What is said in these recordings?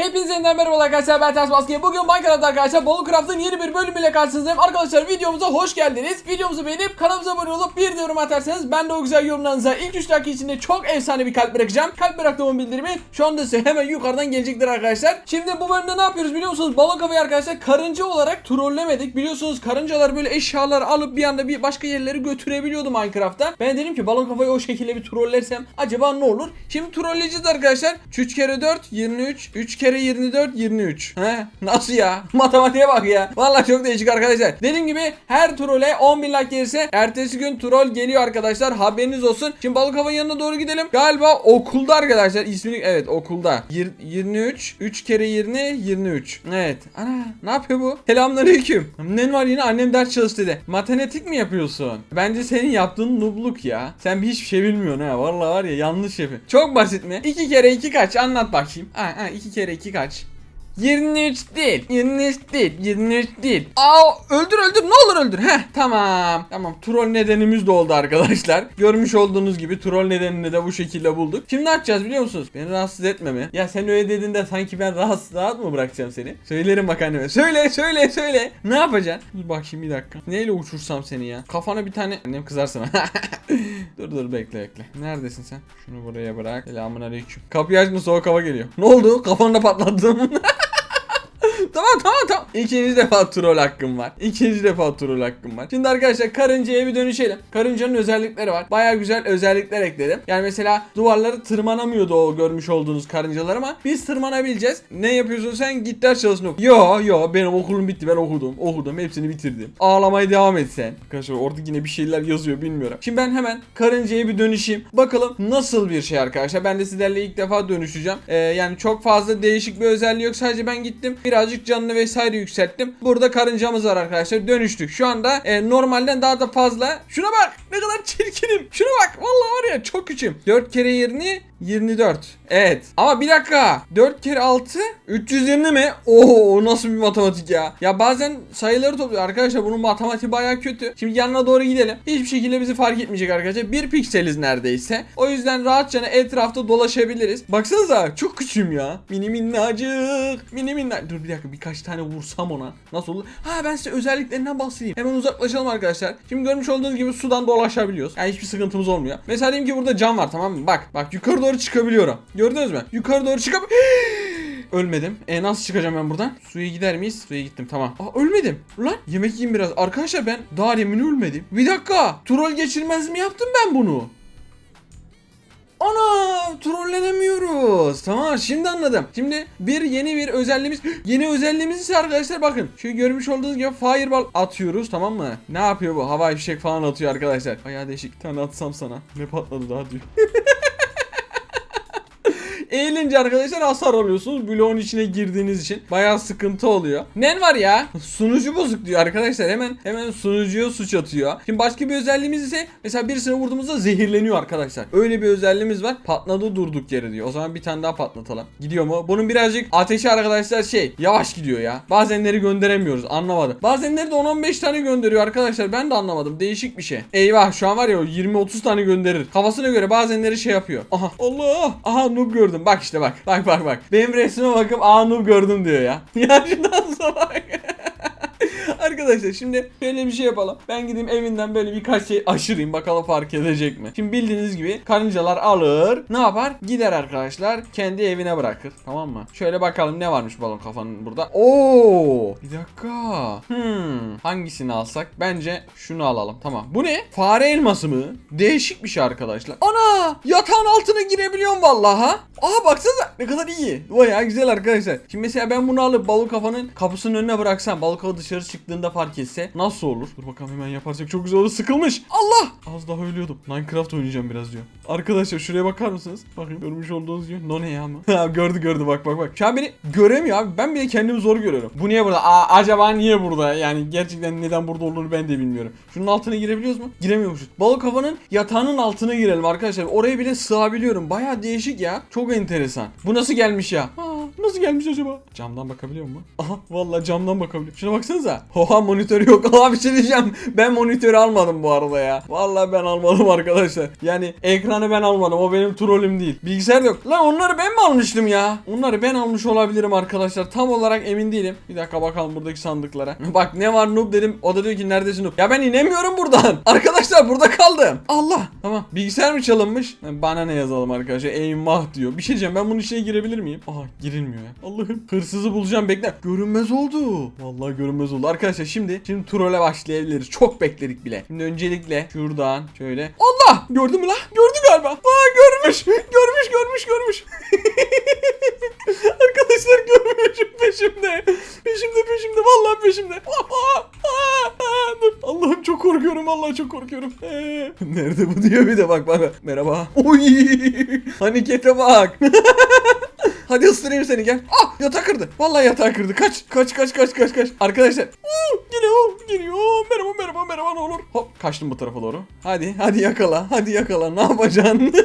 Hepinize merhaba arkadaşlar ben Ters. Bugün Minecraft'ta arkadaşlar Ballcraft'ın yeni bir bölümüyle karşınızdayım. Arkadaşlar videomuza hoş geldiniz. Videomuzu beğenip kanalımıza abone olup bir de yorum atarsanız ben de o güzel yorumlarınıza ilk 3 dakika içinde çok efsane bir kalp bırakacağım. Kalp bıraktığımın bildirimi şu anda size hemen yukarıdan gelecektir arkadaşlar. Şimdi bu bölümde ne yapıyoruz biliyor musunuz? Balon kafayı arkadaşlar karınca olarak trollemedik. Biliyorsunuz karıncalar böyle eşyalar alıp bir anda bir başka yerlere götürebiliyordu Minecraft'ta. Ben dedim ki balon kafayı o şekilde bir trollersem acaba ne olur? Şimdi trolleyeceğiz arkadaşlar. 3 kere 4 23 3 kere 24 23. He? Nasıl ya? Matematiğe bak ya. Vallahi çok değişik arkadaşlar. Dediğim gibi her trolle 10.000 like gelirse ertesi gün troll geliyor arkadaşlar. Haberiniz olsun. Şimdi balık hava yanına doğru gidelim. Galiba okulda arkadaşlar. ismini evet okulda. Yir- 23 3 kere 20 23. Evet. Ana ne yapıyor bu? Selamünaleyküm. Ne var yine annem ders çalış dedi. Matematik mi yapıyorsun? Bence senin yaptığın nubluk ya. Sen bir hiçbir şey bilmiyorsun ha. Vallahi var ya yanlış yapıyorsun. Çok basit mi? 2 kere 2 kaç? Anlat bakayım. Ha ha 2 kere 2 kaç? 23 değil. 23 değil. 23 değil. Aa öldür öldür ne olur öldür. Heh tamam. Tamam troll nedenimiz de oldu arkadaşlar. Görmüş olduğunuz gibi troll nedenini de bu şekilde bulduk. Şimdi ne yapacağız biliyor musunuz? Beni rahatsız etme mi? Ya sen öyle dediğinde sanki ben rahatsız rahat mı bırakacağım seni? Söylerim bak anneme. Söyle söyle söyle. Ne yapacaksın? Dur bakayım bir dakika. Neyle uçursam seni ya? Kafana bir tane... Annem kızar sana. dur dur bekle bekle. Neredesin sen? Şunu buraya bırak. Selamun aleyküm. Kapıyı açma soğuk hava geliyor. Ne oldu? Kafanda patladım. tamam tamam tamam. İkinci defa troll hakkım var. İkinci defa troll hakkım var. Şimdi arkadaşlar karıncaya bir dönüşelim. Karıncanın özellikleri var. Baya güzel özellikler ekledim. Yani mesela duvarları tırmanamıyordu o görmüş olduğunuz karıncalar ama biz tırmanabileceğiz. Ne yapıyorsun sen? Git ders çalışın oku. Yo yo benim okulum bitti ben okudum. Okudum hepsini bitirdim. Ağlamaya devam et sen. Arkadaşlar orada yine bir şeyler yazıyor bilmiyorum. Şimdi ben hemen karıncaya bir dönüşeyim. Bakalım nasıl bir şey arkadaşlar. Ben de sizlerle ilk defa dönüşeceğim. Ee, yani çok fazla değişik bir özelliği yok. Sadece ben gittim. Birazcık canını vesaire yükselttim. Burada karıncamız var arkadaşlar. Dönüştük. Şu anda e, normalden daha da fazla. Şuna bak. Ne kadar çirkinim. Şuna bak. Vallahi var ya çok küçüğüm. 4 kere 20 24. Evet. Ama bir dakika. 4 kere 6 320 mi? Oo nasıl bir matematik ya? Ya bazen sayıları topluyor. Arkadaşlar bunun matematiği baya kötü. Şimdi yanına doğru gidelim. Hiçbir şekilde bizi fark etmeyecek arkadaşlar. Bir pikseliz neredeyse. O yüzden rahatça etrafta dolaşabiliriz. Baksanıza çok küçüğüm ya. Mini minnacık. Mini minnacık. Dur bir dakika birkaç tane vursam ona. Nasıl olur? Ha ben size özelliklerinden bahsedeyim. Hemen uzaklaşalım arkadaşlar. Şimdi görmüş olduğunuz gibi sudan dolaşabiliyoruz. Yani hiçbir sıkıntımız olmuyor. Mesela diyelim ki burada cam var tamam mı? Bak bak yukarı doğru çıkabiliyorum. Gördünüz mü? Yukarı doğru çıkab... Ölmedim. E nasıl çıkacağım ben buradan? Suya gider miyiz? Suya gittim tamam. Aa ölmedim. Ulan yemek yiyeyim biraz. Arkadaşlar ben daha demin ölmedim. Bir dakika. Troll geçirmez mi yaptım ben bunu? Ana trollenemiyoruz. Tamam şimdi anladım. Şimdi bir yeni bir özelliğimiz yeni özelliğimiz ise arkadaşlar bakın. Şu görmüş olduğunuz gibi fireball atıyoruz tamam mı? Ne yapıyor bu? Havai fişek falan atıyor arkadaşlar. Ayağı değişik bir tane atsam sana. Ne patladı daha diyor. Eğilince arkadaşlar hasar alıyorsunuz. Bloğun içine girdiğiniz için bayağı sıkıntı oluyor. Ne var ya? Sunucu bozuk diyor arkadaşlar. Hemen hemen sunucuya suç atıyor. Şimdi başka bir özelliğimiz ise mesela birisine vurduğumuzda zehirleniyor arkadaşlar. Öyle bir özelliğimiz var. Patladı durduk yere diyor. O zaman bir tane daha patlatalım. Gidiyor mu? Bunun birazcık ateşi arkadaşlar şey yavaş gidiyor ya. Bazenleri gönderemiyoruz. Anlamadım. Bazenleri de 10-15 tane gönderiyor arkadaşlar. Ben de anlamadım. Değişik bir şey. Eyvah şu an var ya o 20-30 tane gönderir. Kafasına göre bazenleri şey yapıyor. Aha Allah. Aha noob gördüm. Bak işte bak. Bak bak bak. Benim resmime bakıp noob gördüm diyor ya. Ya şundan sonra. Arkadaşlar şimdi şöyle bir şey yapalım. Ben gideyim evinden böyle birkaç şey aşırayım bakalım fark edecek mi? Şimdi bildiğiniz gibi karıncalar alır. Ne yapar? Gider arkadaşlar. Kendi evine bırakır. Tamam mı? Şöyle bakalım ne varmış balon kafanın burada. Oo! Bir dakika. Hmm. Hangisini alsak? Bence şunu alalım. Tamam. Bu ne? Fare elması mı? Değişik bir şey arkadaşlar. Ana! Yatağın altına girebiliyorum vallahi ha. Aa baksanıza ne kadar iyi. Bayağı güzel arkadaşlar. Şimdi mesela ben bunu alıp balık kafanın kapısının önüne bıraksam balık kafa dışarı çıktığında fark etse nasıl olur? Dur bakalım hemen yaparsak çok güzel olur. Sıkılmış. Allah! Az daha ölüyordum. Minecraft oynayacağım biraz diyor. Arkadaşlar şuraya bakar mısınız? Bakayım görmüş olduğunuz gibi. No ne ya mı? Gördü gördü bak bak bak. Şu an beni göremiyor abi. Ben bile kendimi zor görüyorum. Bu niye burada? Aa, acaba niye burada? Yani gerçekten neden burada olduğunu ben de bilmiyorum. Şunun altına girebiliyoruz mu? Giremiyormuşuz. Balık havanın yatağının altına girelim arkadaşlar. Oraya bile sığabiliyorum. Baya değişik ya. Çok enteresan. Bu nasıl gelmiş ya? Aa, nasıl gelmiş acaba? Camdan bakabiliyor mu? Aha vallahi camdan bakabiliyor. Şuna baksanıza. Oha monitör yok. Aa bir şey diyeceğim. Ben monitörü almadım bu arada ya. Vallahi ben almadım arkadaşlar. Yani ekranı ben almadım. O benim trolüm değil. Bilgisayar yok. Lan onları ben mi almıştım ya? Onları ben almış olabilirim arkadaşlar. Tam olarak emin değilim. Bir dakika bakalım buradaki sandıklara. Bak ne var noob dedim. O da diyor ki neredesin noob? Ya ben inemiyorum buradan. Arkadaşlar burada kaldım. Allah. Tamam. Bilgisayar mı çalınmış? Bana ne yazalım arkadaşlar? Eyvah diyor. Bir şey diyeceğim. Ben bunun içine girebilir miyim? Aha girilmiyor ya. Allah'ım. Hırsızı bulacağım. Bekle. Görünmez oldu. Vallahi görünmez oldu. Arkadaşlar şimdi şimdi trole başlayabiliriz. Çok bekledik bile. Şimdi öncelikle şuradan şöyle. Allah! Gördün mü lan? Gördü galiba. Aa görmüş. Görmüş görmüş görmüş. Arkadaşlar görmüş peşimde. Peşimde peşimde. Vallahi peşimde. Aa, aa, aa. Allah'ım çok korkuyorum. Vallahi çok korkuyorum. Ee, nerede bu diyor bir de bak bak. Merhaba. Oy! Harekete bak. Hadi ısırayım seni gel. Ah yatağı kırdı. Vallahi yatağı kırdı. Kaç kaç kaç kaç kaç kaç. Arkadaşlar. Uu, geliyor geliyor. Merhaba merhaba merhaba ne olur. Hop kaçtım bu tarafa doğru. Hadi hadi yakala. Hadi yakala. Ne yapacaksın?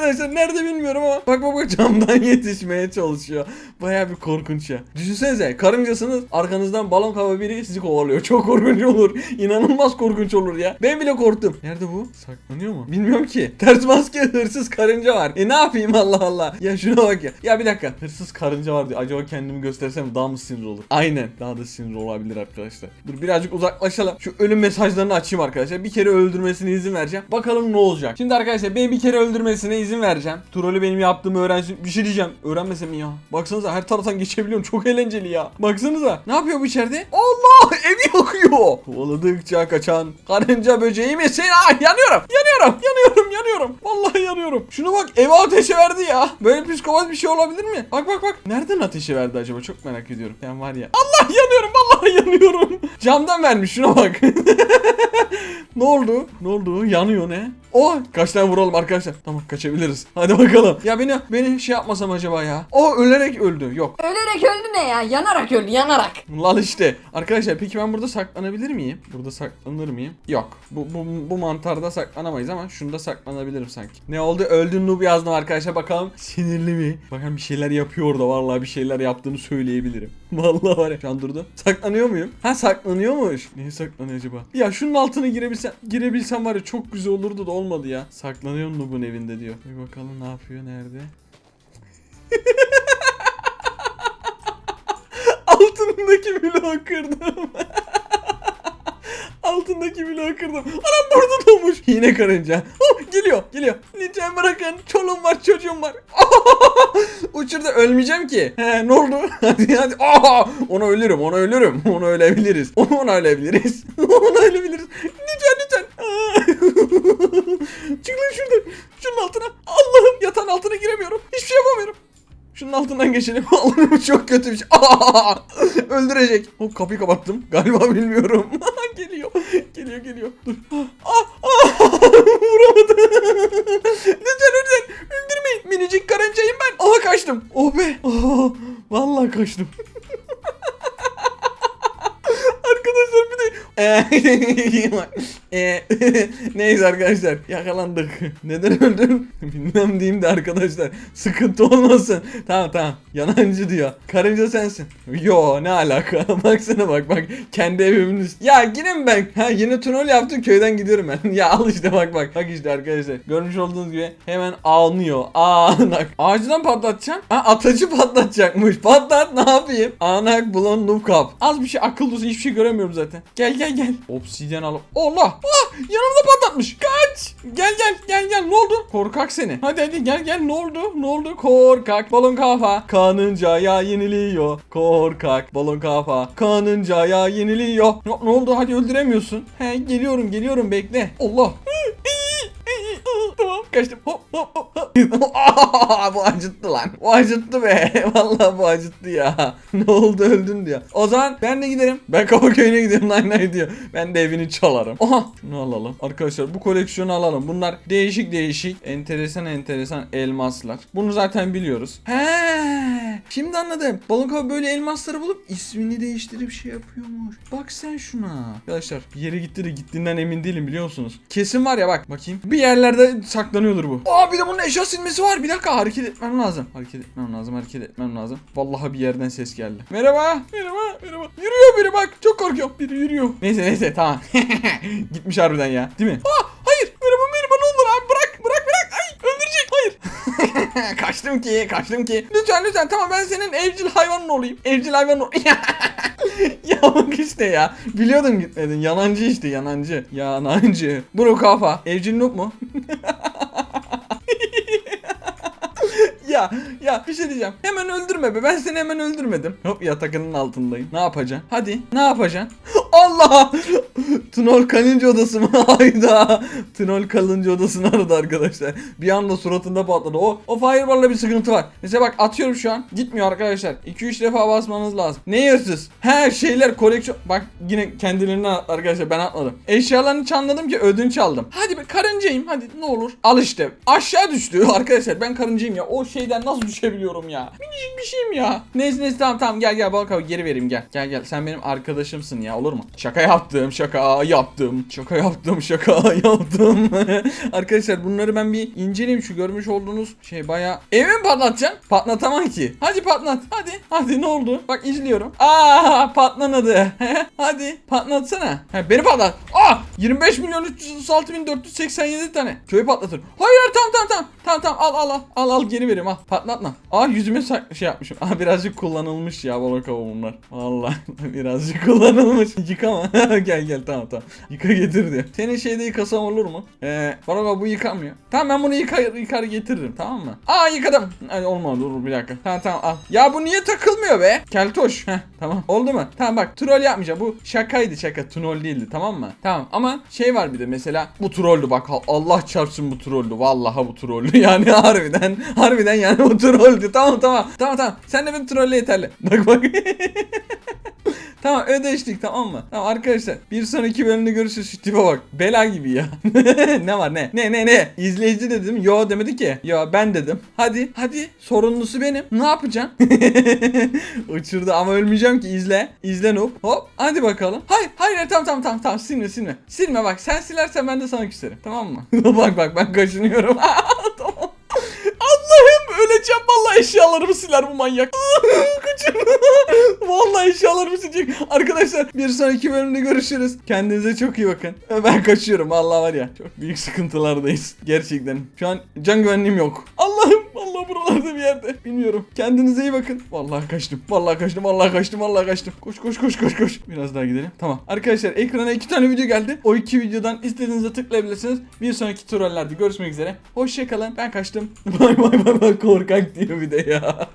Arkadaşlar nerede bilmiyorum ama bak bak bak camdan yetişmeye çalışıyor. Baya bir korkunç ya. Düşünsenize karıncasınız arkanızdan balon kava biri sizi kovalıyor. Çok korkunç olur. İnanılmaz korkunç olur ya. Ben bile korktum. Nerede bu? Saklanıyor mu? Bilmiyorum ki. Ters maske hırsız karınca var. E ne yapayım Allah Allah. Ya şuna bak ya. Ya bir dakika. Hırsız karınca var diyor. Acaba kendimi göstersem daha mı sinir olur? Aynen. Daha da sinir olabilir arkadaşlar. Dur birazcık uzaklaşalım. Şu ölüm mesajlarını açayım arkadaşlar. Bir kere öldürmesine izin vereceğim. Bakalım ne olacak. Şimdi arkadaşlar beni bir kere öldürmesine izin vereceğim. Trolü benim yaptığımı öğrensin. Bir şey diyeceğim. Öğrenmesem mi ya? Baksanıza her taraftan geçebiliyorum. Çok eğlenceli ya. Baksanıza. Ne yapıyor bu içeride? Allah! Evi yakıyor. Kovaladıkça kaçan karınca böceği misin? Ay yanıyorum. Yanıyorum. Yanıyorum. Yanıyorum. Vallahi yanıyorum. Şuna bak eve ateşe verdi ya. Böyle psikopat bir şey olabilir mi? Bak bak bak. Nereden ateşe verdi acaba? Çok merak ediyorum. Sen var ya. Allah yanıyorum. Vallahi yanıyorum. Camdan vermiş. Şuna bak. ne oldu? Ne oldu? Yanıyor ne? Oh kaç tane vuralım arkadaşlar. Tamam kaçabiliriz. Hadi bakalım. Ya beni beni şey yapmasam acaba ya. O ölerek öldü. Yok. Ölerek öldü ne ya? Yanarak öldü yanarak. Lal işte. Arkadaşlar peki ben burada saklanabilir miyim? Burada saklanır mıyım? Yok. Bu, bu, bu mantarda saklanamayız ama şunda saklanabilirim sanki. Ne oldu? Öldün noob yazdım arkadaşlar bakalım. Sinirli mi? Bakın bir şeyler yapıyor orada. Vallahi bir şeyler yaptığını söyleyebilirim. Vallahi var ya. Şu an durdu. Saklanıyor muyum? Ha saklanıyormuş. Niye saklanıyor acaba? Ya şunun altına girebilsem, girebilsem var ya çok güzel olurdu da olmadı ya. Saklanıyor noob'un evinde diyor. Bir bakalım ne yapıyor nerede? Altındaki bloğu kırdım. Altındaki bloğu kırdım. Anam burada dolmuş. Yine karınca. Oh, geliyor geliyor. Lütfen bırakın. Çoluğum var çocuğum var. Uçurdu ölmeyeceğim ki. He ne oldu? Hadi hadi. Aa, ona ölürüm ona ölürüm. Ona ölebiliriz. Ona ölebiliriz. ona ölebiliriz. Lütfen. Çık lan şuradan. Şunun altına. Allah'ım yatağın altına giremiyorum. Hiçbir şey yapamıyorum. Şunun altından geçelim. Allah'ım çok kötü bir şey. Öldürecek. Hop kapıyı kapattım. Galiba bilmiyorum. geliyor. Geliyor geliyor. Dur. Ah, ah! Vuramadı. lütfen lütfen. Öldürmeyin. Minicik karıncayım ben. Aha kaçtım. Oh be. Aa, vallahi kaçtım. Arkadaşlar bir de neyse arkadaşlar yakalandık. Neden öldüm? Bilmem diyeyim de arkadaşlar sıkıntı olmasın. Tamam tamam yanancı diyor. Karınca sensin. Yo ne alaka? Baksana bak bak kendi evimin. Ya yine ben? Ha yine tünel yaptım köyden gidiyorum ben. ya al işte bak bak. Bak işte arkadaşlar görmüş olduğunuz gibi hemen ağlıyor. Ağnak. Ağacından patlatacağım. Ha atacı patlatacakmış. Patlat ne yapayım? Ağnak bulon noob kap. Az bir şey akıl olsun hiçbir şey göremiyorum zaten. Gel gel gel. Obsidyen alıp. Allah. Ah yanımda patlatmış. Kaç. Gel gel gel gel ne oldu? Korkak seni. Hadi hadi gel gel ne oldu? Ne oldu? Korkak balon kafa. Kanıncaya yeniliyor. Korkak balon kafa. Kanıncaya yeniliyor. Ne, ne oldu? Hadi öldüremiyorsun. He geliyorum geliyorum bekle. Allah. Kaçtım. Hop hop hop. hop. Bu acıttı lan. Bu acıttı be. Vallahi bu acıttı ya. ne oldu öldün diyor. O zaman ben de giderim. Ben Kapaköy'üne gidiyorum lan ne diyor. Ben de evini çalarım. Aha şunu alalım. Arkadaşlar bu koleksiyonu alalım. Bunlar değişik değişik enteresan enteresan elmaslar. Bunu zaten biliyoruz. He. Şimdi anladım. Balon kafa böyle elmasları bulup ismini değiştirip şey yapıyormuş. Bak sen şuna. Arkadaşlar bir yere gitti de gittiğinden emin değilim biliyor musunuz? Kesin var ya bak bakayım. Bir yerlerde saklanıyordur bu. Aa bir de bunun eşya silmesi var. Bir dakika hareket etmem lazım. Hareket etmem lazım. Hareket etmem lazım. Vallahi bir yerden ses geldi. Merhaba. Merhaba. Merhaba. Yürüyor biri bak. Çok korkuyorum. Biri yürüyor. Neyse neyse tamam. Gitmiş harbiden ya. Değil mi? Aa hayır. Merhaba merhaba ne olur abi bırak. Bırak bırak. Ay öldürecek. Hayır. kaçtım ki kaçtım ki. Lütfen lütfen tamam ben senin evcil hayvanın olayım. Evcil hayvanın olayım. ya bak işte ya. Biliyordum gitmedin. Yanancı işte yanancı. Yanancı. Bro kafa. Evcil noob mu? Ya ya bir şey diyeceğim. Hemen öldürme be. Ben seni hemen öldürmedim. Hop yatakının altındayım. Ne yapacaksın? Hadi. Ne yapacaksın? Allah! Tunol kalınca odası mı? Hayda. Tunol kalınca odasını aradı arkadaşlar. Bir anda suratında patladı. O o fireball'la bir sıkıntı var. Mesela bak atıyorum şu an. Gitmiyor arkadaşlar. 2-3 defa basmanız lazım. Ne hırsız? Her şeyler koleksiyon. Bak yine kendilerinden arkadaşlar ben atmadım. Eşyalarını çalmadım ki ödünç aldım. Hadi be karıncayım hadi ne olur. Al işte. Aşağı düştü arkadaşlar ben karıncayım ya. O şeyden nasıl düşebiliyorum ya? Minicik bir şeyim ya. Neyse neyse tamam tamam gel gel abi geri vereyim gel. Gel gel sen benim arkadaşımsın ya olur mu? Şaka yaptım şaka yaptım. Şaka yaptım şaka yaptım. arkadaşlar bunları ben bir inceleyeyim şu görmüş olduğunuz şey baya. Evi mi patlatacaksın? Patlatamam ki. Hadi patlat hadi. Hadi ne oldu? Bak izliyorum. Aa patlanadı. hadi patlatsana. Ha, beni patlat. Aa 25 milyon 336 bin 487 tane. Köyü patlatır. Hayır tamam tamam tamam. Tamam tamam al al al. Al al geri vereyim al. Patlatma. Aa yüzüme şey yapmışım. Aa birazcık kullanılmış ya balık hava bunlar. Vallahi birazcık kullanılmış. Yıkama. gel gel tamam tamam. Yıka getir diyor. Senin şeyde yıkasam olur mu? Ee, hava bu yıkamıyor. Tamam ben bunu yıkar, yıkar getiririm tamam mı? Aa yıkadım. Ay, olmadı dur bir dakika. Tamam tamam al. Ya bu niye takılmıyor be? Keltoş. Heh tamam. Oldu mu? Tamam bak troll yapmayacağım. Bu şakaydı şaka. Troll değildi tamam mı? Tamam ama şey var bir de mesela bu trolldü bak Allah çarpsın bu trolldü. Vallahi bu trolldü. Yani harbiden harbiden yani bu trolldü. Tamam tamam. Tamam tamam. Sen de beni trolle yeterli. Bak bak. Tamam ödeştik tamam mı? Tamam arkadaşlar bir sonraki bölümde görüşürüz. Şu tipe bak. Bela gibi ya. ne var ne? Ne ne ne? İzleyici dedim. Yo demedi ki. Yo ben dedim. Hadi hadi. Sorumlusu benim. Ne yapacaksın? Uçurdu ama ölmeyeceğim ki izle. İzle noob. Hop hadi bakalım. Hayır hayır tamam tamam tamam tamam silme silme. Silme bak sen silersen ben de sana küserim. Tamam mı? bak bak ben kaşınıyorum. tamam. Allah'ım öleceğim vallahi eşyalarımı siler bu manyak. Vallahi eşyalarımı silecek. Arkadaşlar bir sonraki bölümde görüşürüz. Kendinize çok iyi bakın. Ben kaçıyorum vallahi var ya. Çok büyük sıkıntılardayız. Gerçekten. Şu an can güvenliğim yok. Buralarda bir yerde. Bilmiyorum. Kendinize iyi bakın. Vallahi kaçtım. Vallahi kaçtım. Vallahi kaçtım. Vallahi kaçtım. Koş koş koş koş koş. Biraz daha gidelim. Tamam. Arkadaşlar ekrana iki tane video geldi. O iki videodan istediğinize tıklayabilirsiniz. Bir sonraki trollerde görüşmek üzere. Hoşçakalın. Ben kaçtım. Bay bay bay bay korkak diyor bir de ya.